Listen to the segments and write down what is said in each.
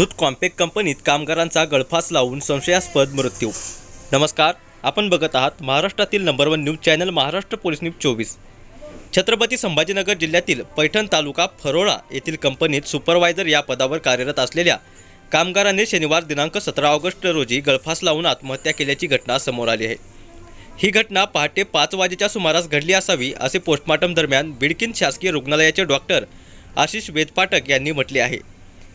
दूध कॉम्पॅक्ट कंपनीत कामगारांचा गळफास लावून संशयास्पद मृत्यू. नमस्कार आपण बघत आहात महाराष्ट्रातील number one news channel Maharashtra police news चोवीस. छत्रपती संभाजीनगर जिल्ह्यातील पैठण तालुका फरोळा येथील कंपनीत सुपरवायझर या पदावर कार्यरत असलेल्या कामगारांनी शनिवार दिनांक सतरा ऑगस्ट रोजी गळफास लावून आत्महत्या केल्याची घटना समोर आली आहे. ही घटना पहाटे पाच वाजेच्या सुमारास घडली असावी असे पोस्टमॉर्टम दरम्यान बिडकिन शासकीय रुग्णालयाचे डॉक्टर आशिष वेदपाठक यांनी म्हटले आहे.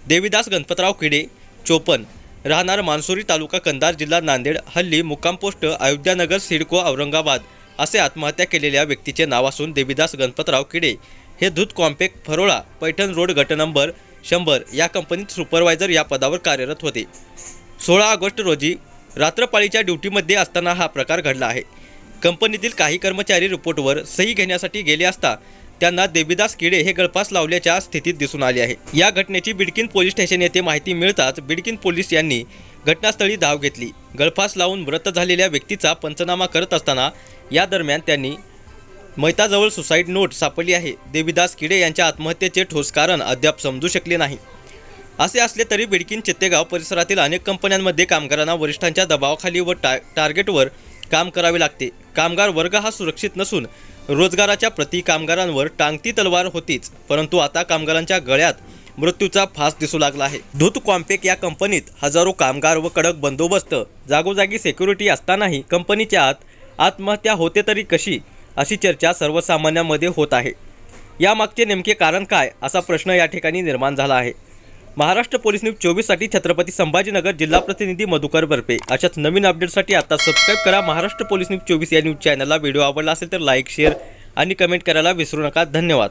देवीदास गणपतराव किडे चोपन राहणार मानसुरी तालुका कंधार जिल्हा नांदेड हल्ली मुक्काम पोस्ट अयोध्यानगर सिडको औरंगाबाद असे आत्महत्या केलेल्या व्यक्तीचे नाव असून देवीदास गणपतराव किडे हे दूध कॉम्पॅक्ट फरोळा पैठण रोड गट नंबर शंभर या कंपनीत सुपरवायझर या पदावर कार्यरत होते. सोळा ऑगस्ट रोजी रात्रपाळीच्या ड्युटीमध्ये असताना हा प्रकार घडला आहे. कंपनीतील काही कर्मचारी रिपोर्टवर सही घेण्यासाठी गेले असता त्यांना देवीदास किडे हे गळफास लावल्याच्या स्थितीत दिसून आले आहे. या घटनेची बिडकीन पोलीस स्टेशन येथे माहिती मिळताच बिडकीन पोलीस यांनी घटनास्थळी धाव घेतली. गळफास लावून मृत झालेल्या व्यक्तीचा पंचनामा करत असताना या दरम्यान त्यांनी मैताजवळ सुसाईड नोट सापडली आहे. देवीदास किडे यांच्या आत्महत्येचे ठोस कारण अद्याप समजू शकले नाही. असे असले तरी बिडकीन चित्तेगाव परिसरातील अनेक कंपन्यांमध्ये कामगारांना वरिष्ठांच्या दबावाखाली व टा टार्गेटवर काम करावे लागते. कामगार वर्ग हा सुरक्षित नसून रोजगाराच्या प्रति कामगारांवर टांगती तलवार होतीच परंतु आता कामगारांच्या गळ्यात मृत्यूचा फास दिसू लागला आहे. धूत कॉम्पेक या कंपनीत हजारो कामगार व कडक बंदोबस्त जागोजागी सिक्युरिटी असतानाही कंपनीच्या आत आत्महत्या होते तरी कशी अशी चर्चा सर्वसामान्यांमध्ये होत आहे. यामागचे नेमके कारण काय असा प्रश्न या ठिकाणी निर्माण झाला आहे. महाराष्ट्र पोलीस न्यूज चोवीससाठी छत्रपती संभाजीनगर जिल्हा प्रतिनिधी मधुकर बर्पे. अशाच नवीन अपडेटसाठी आता सबस्क्राईब करा महाराष्ट्र पोलीस न्यूज चोवीस या न्यूज चॅनलला व्हिडिओ आवडला असेल तर लाईक शेअर आणि कमेंट करायला विसरू नका. धन्यवाद.